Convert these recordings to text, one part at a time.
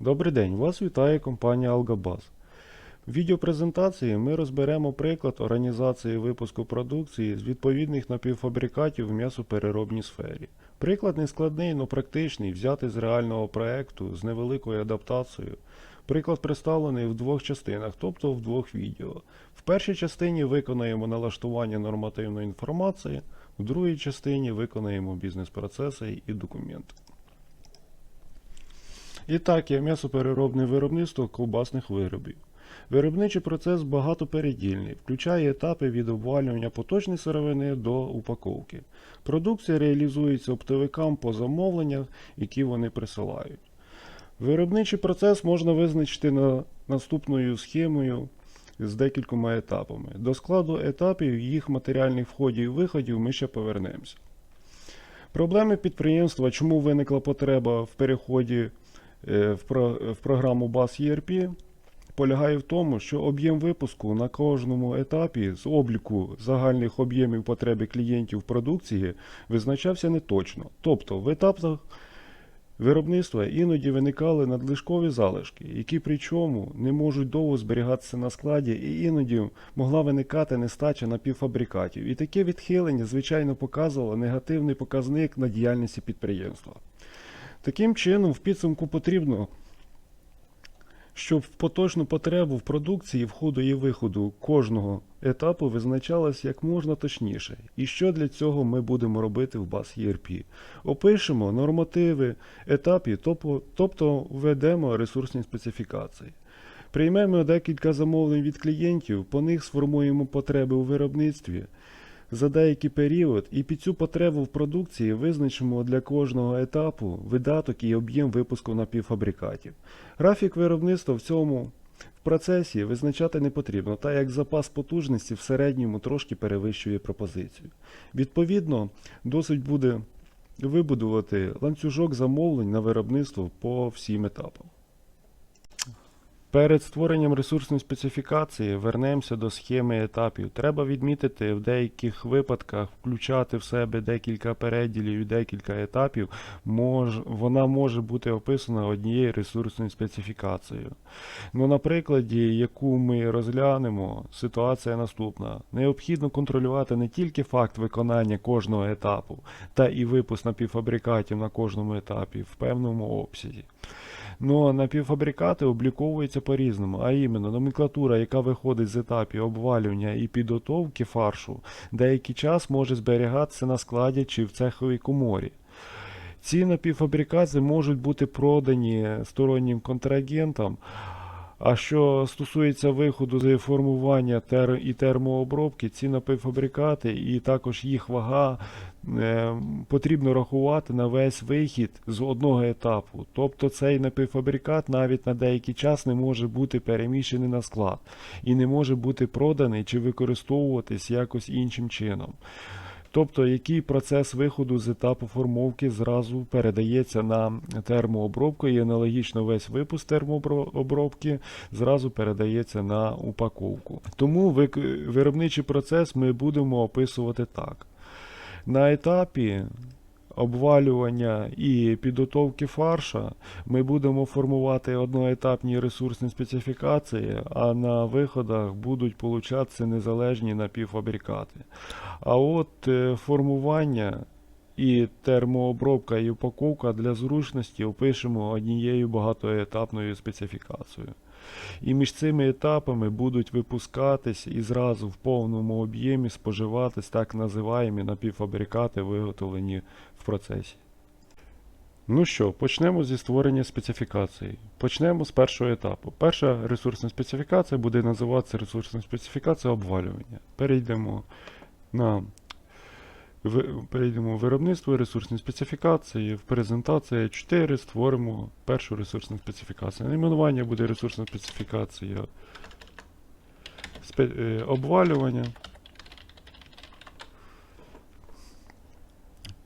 Добрий день, вас вітає компанія Algabas. В відеопрезентації ми розберемо приклад організації випуску продукції з відповідних напівфабрикатів в м'ясопереробній сфері. Приклад не складний, але практичний, взятий з реального проекту з невеликою адаптацією. Приклад представлений в двох частинах, тобто в двох відео. В першій частині виконаємо налаштування нормативної інформації, в другій частині виконаємо бізнес-процеси і документи. І так, є м'ясопереробне виробництво ковбасних виробів. Виробничий процес багатопередільний, включає етапи від обвалювання поточної сировини до упаковки. Продукція реалізується оптовикам по замовленнях, які вони присилають. Виробничий процес можна визначити на наступною схемою з декількома етапами. До складу етапів їх матеріальних входів і виходів ми ще повернемося. Проблеми підприємства, чому виникла потреба в переході в, про, в програму BAS ERP, полягає в тому, що об'єм випуску на кожному етапі з обліку загальних об'ємів потреби клієнтів продукції визначався неточно. Тобто в етапах виробництва іноді виникали надлишкові залишки, які причому не можуть довго зберігатися на складі, і іноді могла виникати нестача напівфабрикатів. І таке відхилення, звичайно, показувало негативний показник на діяльності підприємства. Таким чином, в підсумку потрібно щоб поточну потребу в продукції входу і виходу кожного етапу визначалась як можна точніше. І що для цього ми будемо робити в BAS ERP? Опишемо нормативи етапів, тобто введемо ресурсні специфікації. Приймемо декілька замовлень від клієнтів, по них сформуємо потреби у виробництві за деякий період і під цю потребу в продукції визначимо для кожного етапу видаток і об'єм випуску напівфабрикатів. Графік виробництва в цьому в процесі визначати не потрібно, так як запас потужності в середньому трошки перевищує пропозицію. Відповідно, досить буде вибудувати ланцюжок замовлень на виробництво по всім етапам. Перед створенням ресурсної специфікації вернемося до схеми етапів. Треба відмітити в деяких випадках включати в себе декілька переділів і декілька етапів. Мож, вона може бути описана однією ресурсною специфікацією. Ну, на прикладі, яку ми розглянемо, ситуація наступна. Необхідно контролювати не тільки факт виконання кожного етапу, та і випуск напівфабрикатів на кожному етапі в певному обсязі. Ну, напівфабрикати обліковуються по-різному, а іменно номенклатура, яка виходить з етапів обвалювання і підготовки фаршу, деякий час може зберігатися на складі чи в цеховій коморі. Ці напівфабрикати можуть бути продані стороннім контрагентам. А що стосується виходу з формування тер і термообробки, ці напівфабрикати і також їх вага е, потрібно рахувати на весь вихід з одного етапу. Тобто цей напівфабрикат навіть на деякий час не може бути переміщений на склад і не може бути проданий чи використовуватись якось іншим чином. Тобто, який процес виходу з етапу формовки зразу передається на термообробку, і аналогічно весь випуск термообробки зразу передається на упаковку. Тому виробничий процес ми будемо описувати так. На етапі обвалювання і підготовки фарша ми будемо формувати одноетапні ресурсні специфікації, а на виходах будуть получатися незалежні напівфабрикати. А от е, формування і термообробка і упаковка для зручності опишемо однією багатоетапною специфікацією. І між цими етапами будуть випускатись і зразу в повному об'ємі споживатись так називаємо напівфабрикати, виготовлені в процесі. Ну що, почнемо зі створення специфікації. Почнемо з першого етапу. Перша ресурсна специфікація буде називатися ресурсна специфікація обвалювання. Перейдемо на перейдемо в виробництво ресурсні специфікації. В презентації 4 створимо першу ресурсну специфікацію. Найменування буде ресурсна специфікація спе- е, обвалювання.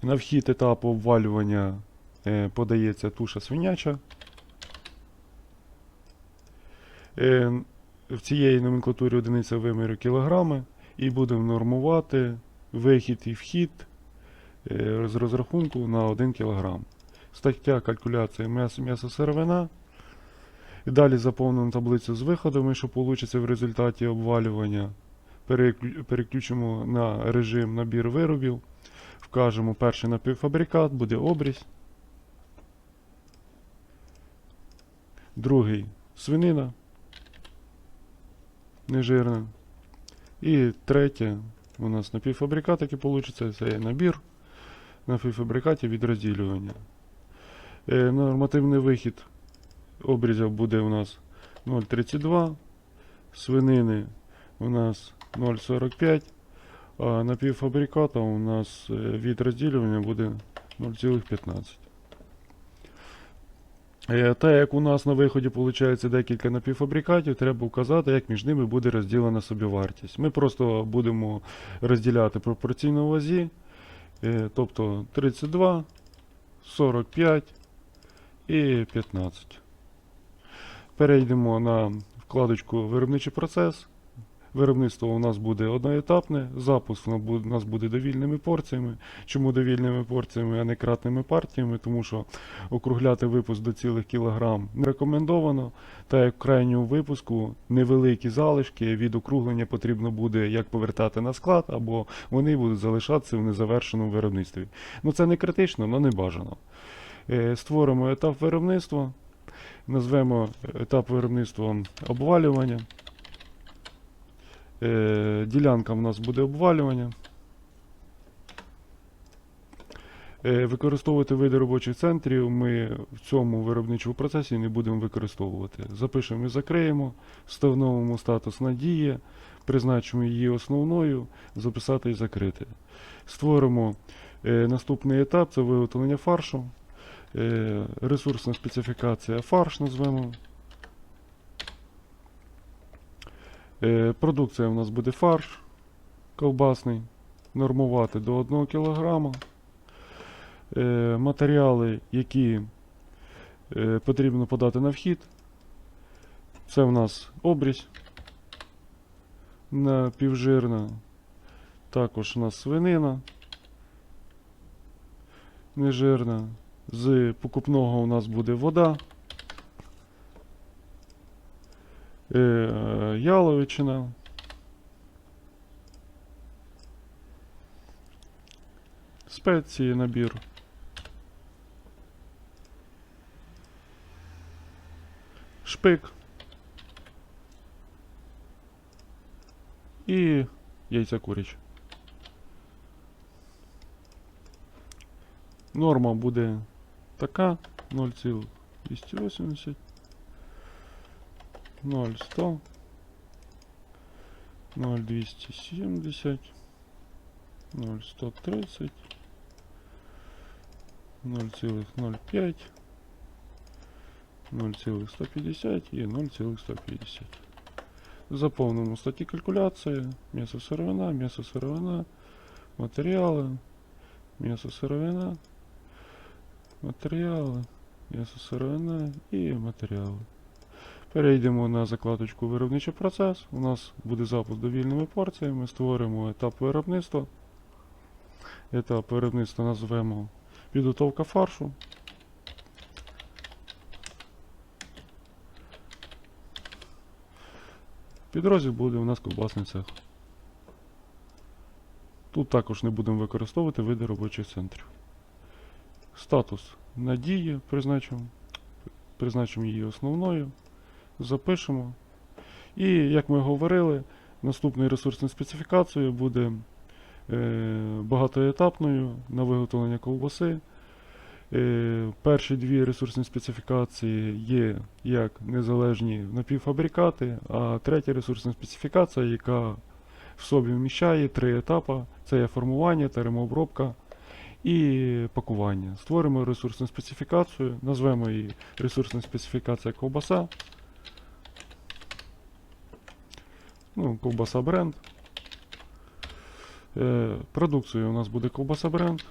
На вхід етапу обвалювання е, подається туша свиняча. Е, в цієї номенклатурі одиниця виміру кілограми і будемо нормувати вихід і вхід е, з розрахунку на 1 кг. Стаття калькуляції м'ясо, м'ясо сировина І далі заповнимо таблицю з виходами, що вийде в результаті обвалювання. Переключимо на режим набір виробів. Вкажемо перший напівфабрикат, буде обрізь. Другий свинина. Нежирна. І третє у нас напівфабрикат, який вийде, це набір напівфабрикатів від розділювання. Е, нормативний вихід обрізів буде у нас 0,32, свинини у нас 0,45, а напівфабриката у нас е, від розділювання буде 0,15. Е, Та як у нас на виході виходить декілька напівфабрикатів, треба вказати, як між ними буде розділена собівартість. Ми просто будемо розділяти пропорційно вазі, е, тобто 32, 45 і 15. Перейдемо на вкладочку Виробничий процес. Виробництво у нас буде одноетапне, запуск у нас буде- довільними порціями. Чому довільними порціями, а не кратними партіями? Тому що округляти випуск до цілих кілограм не рекомендовано. Та як в крайньому випуску невеликі залишки від округлення потрібно буде як повертати на склад, або вони будуть залишатися в незавершеному виробництві. Ну це не критично, але не бажано. Е, Створимо етап виробництва, назвемо етап виробництва обвалювання. Е, Ділянка в нас буде обвалювання. Е, Використовувати види робочих центрів ми в цьому виробничому процесі не будемо використовувати. Запишемо і закриємо, встановимо статус надії, призначимо її основною, записати і закрити. Створимо е, наступний етап це виготовлення фаршу. Е, ресурсна специфікація фарш назвемо. Е, продукція у нас буде фарш ковбасний, нормувати до 1 кг. Е, матеріали, які е, потрібно подати на вхід. Це в нас обрізь напівжирна. Також у нас свинина нежирна. З покупного у нас буде вода. Е, яловичина. Спеції набір. Шпик. І яйця курячі. Норма буде така 0,280 0,100 0,270 0,130 0,05 0,150 і 0,150. Заповнимо статті калькуляції, м'ясо сировина, м'ясо сировина, матеріали, м'ясо сировина, матеріали, м'ясо сировина і матеріали. Перейдемо на закладочку виробничий процес. У нас буде запуск довільними порціями. Створимо етап виробництва. Етап виробництва назвемо підготовка фаршу. Підрозділ буде у нас ковбасний цех. Тут також не будемо використовувати види робочих центрів. Статус надії призначимо. Призначимо її основною. Запишемо. І, як ми говорили, наступною ресурсною специфікацією буде е, багатоетапною на виготовлення ковбаси. Е, перші дві ресурсні специфікації є як незалежні напівфабрикати, а третя ресурсна специфікація, яка в собі вміщає три етапи: це є формування, термообробка і пакування. Створимо ресурсну специфікацію, назвемо її ресурсна специфікація ковбаса. Ну, ковбаса бренд. Е, продукцією у нас буде ковбаса бренд.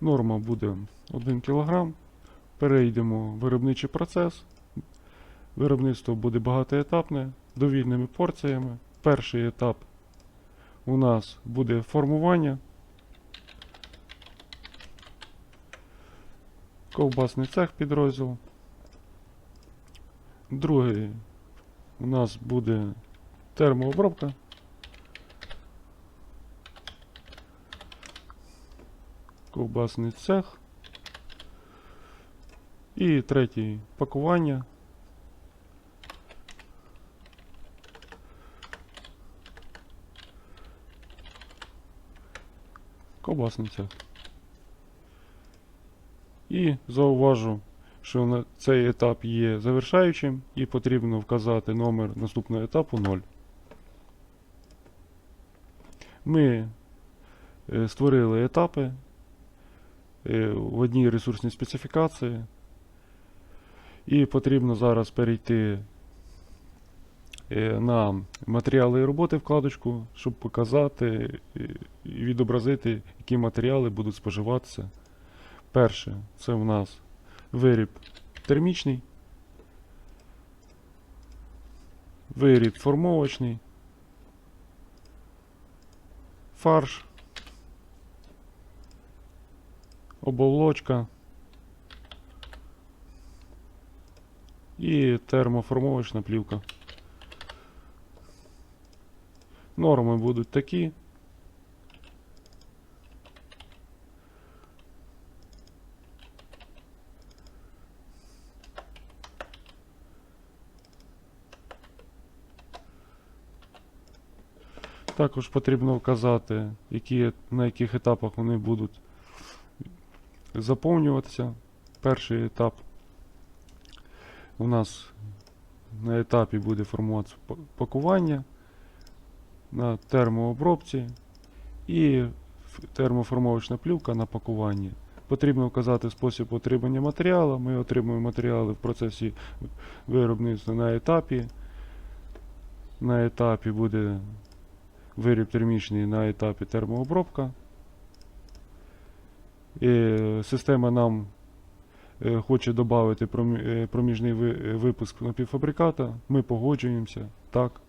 Норма буде 1 кг. Перейдемо в виробничий процес. Виробництво буде багатоетапне, довільними порціями. Перший етап у нас буде формування. Ковбасний цех підрозділ. Другий у нас буде термообробка. Ковбасний цех. І третій пакування. Ковбасний цех. І зауважу, що цей етап є завершаючим і потрібно вказати номер наступного етапу 0. Ми е, створили етапи е, в одній ресурсній специфікації. І потрібно зараз перейти е, на матеріали і роботи вкладочку, щоб показати і відобразити, які матеріали будуть споживатися. Перше, це в нас виріб термічний, виріб формовочний, фарш, оболочка і термоформовочна плівка. Норми будуть такі. Також потрібно вказати, які, на яких етапах вони будуть заповнюватися. Перший етап у нас на етапі буде формуватися пакування на термообробці і термоформовочна плівка на пакуванні. Потрібно вказати спосіб отримання матеріалу. Ми отримуємо матеріали в процесі виробництва на етапі. На етапі буде виріб термічний на етапі термообробка. І система нам е, хоче додати проміжний е, випуск напівфабриката. Ми погоджуємося. Так.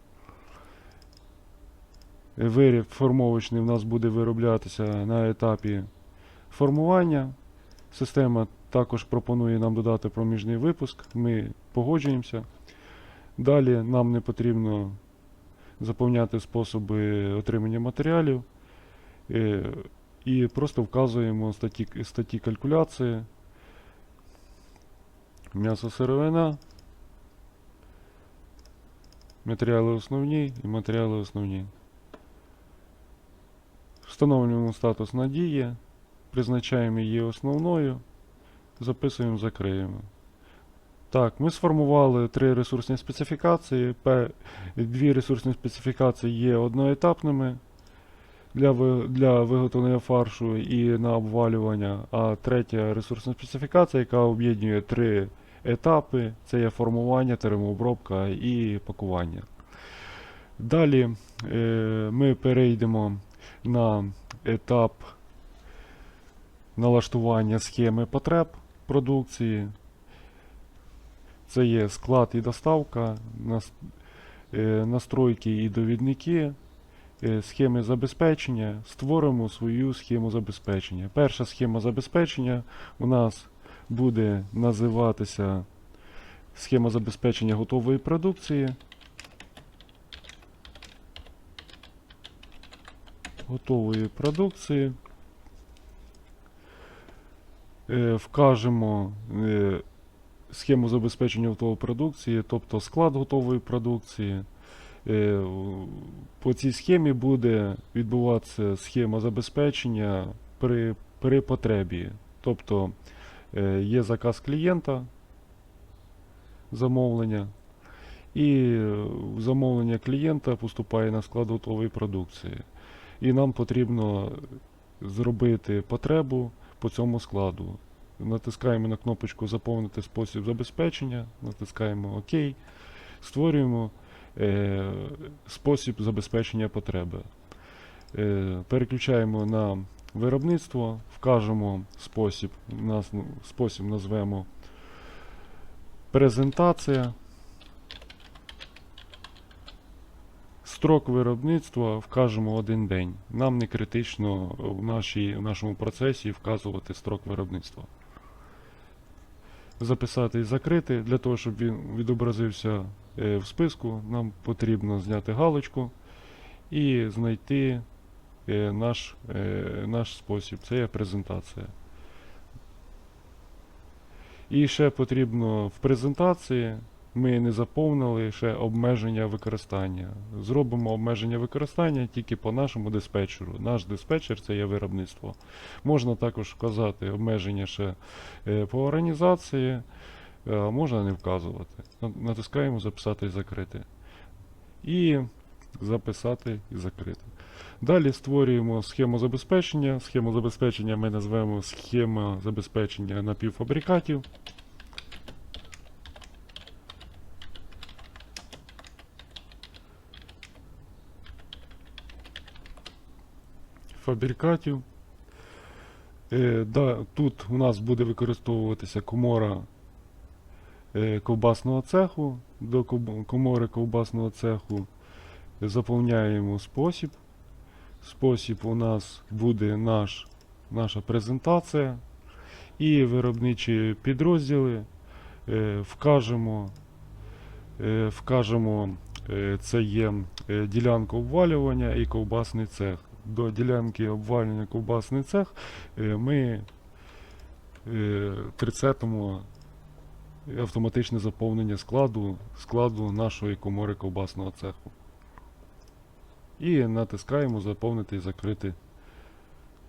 Е, Виріб формовочний в нас буде вироблятися на етапі формування. Система також пропонує нам додати проміжний випуск. Ми погоджуємося. Далі нам не потрібно заповняти способи отримання матеріалів е, і просто вказуємо статті, статті калькуляції. М'ясо сировина, матеріали основні і матеріали основні. Встановлюємо статус надії, призначаємо її основною, записуємо, закриємо. Так, ми сформували три ресурсні специфікації. Пе- Дві ресурсні специфікації є одноетапними для, для виготовлення фаршу і на обвалювання, а третя ресурсна специфікація, яка об'єднує три етапи, це є формування, термообробка і пакування. Далі е, ми перейдемо на етап налаштування схеми потреб продукції. Це є склад і доставка, е, настройки і довідники, е, схеми забезпечення. Створимо свою схему забезпечення. Перша схема забезпечення у нас буде називатися схема забезпечення готової продукції. Готової продукції. Е, Вкажемо схему забезпечення готової продукції, тобто склад готової продукції. Е, По цій схемі буде відбуватися схема забезпечення при, при потребі. Тобто е, є заказ клієнта, замовлення, і замовлення клієнта поступає на склад готової продукції. І нам потрібно зробити потребу по цьому складу. Натискаємо на кнопочку Заповнити спосіб забезпечення, натискаємо ОК, створюємо е, спосіб забезпечення потреби. Е, переключаємо на виробництво, вкажемо спосіб, нас, спосіб назвемо презентація. Строк виробництва вкажемо один день. Нам не критично в, нашій, в нашому процесі вказувати строк виробництва. Записати і закрити. Для того, щоб він відобразився е, в списку, нам потрібно зняти галочку і знайти е, наш, е, наш спосіб. Це є презентація. І ще потрібно в презентації ми не заповнили ще обмеження використання. Зробимо обмеження використання тільки по нашому диспетчеру. Наш диспетчер це є виробництво. Можна також вказати обмеження ще е, по організації, е, а можна не вказувати. Натискаємо записати і закрити. І записати і закрити. Далі створюємо схему забезпечення. Схему забезпечення ми назвемо схема забезпечення напівфабрикатів. Фабрикатів. Е, да, тут у нас буде використовуватися комора е, ковбасного цеху. До комори ковбасного цеху заповняємо спосіб. Спосіб у нас буде наш, наша презентація. І виробничі підрозділи е, вкажемо, е, вкажемо е, це є е, ділянка обвалювання і ковбасний цех. До ділянки обвалювання ковбасний цех е, ми е, 30-му автоматичне заповнення складу, складу нашої комори ковбасного цеху. І натискаємо заповнити і закрити.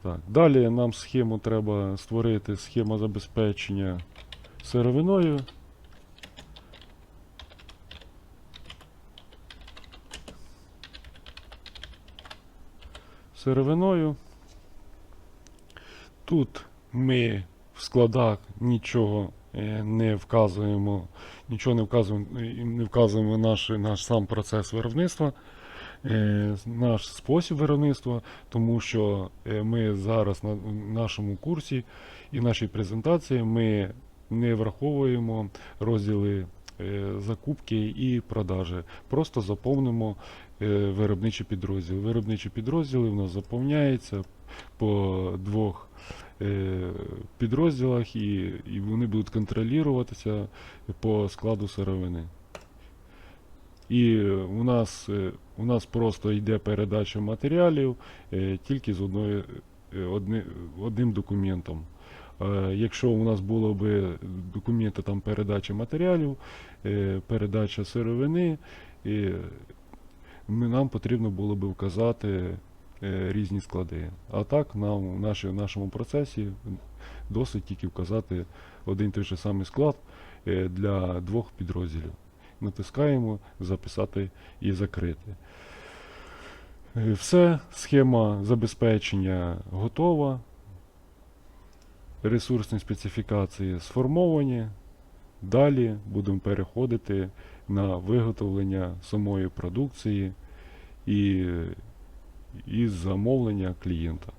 Так. Далі нам схему треба створити схема забезпечення сировиною. Сировиною. Тут ми в складах нічого е, не вказуємо, нічого не вказуємо, е, не вказуємо наш, наш сам процес виробництва, е, наш спосіб виробництва, тому що ми зараз на нашому курсі і нашій презентації ми не враховуємо розділи закупки і продажі. Просто заповнимо е, виробничі підрозділи. Виробничі підрозділи в нас заповняються по двох е, підрозділах, і, і вони будуть контролюватися по складу сировини. І е, у нас, е, у нас просто йде передача матеріалів е, тільки з одною, е, одни, одним документом. Е, Якщо у нас було б документи там передачі матеріалів, е, передача сировини, і нам потрібно було б вказати е, різні склади. А так нам в наші- нашому процесі досить тільки вказати один той же самий склад для двох підрозділів. Натискаємо записати і закрити. Все, схема забезпечення готова. Ресурсні специфікації сформовані. Далі будемо переходити на виготовлення самої продукції і, і замовлення клієнта.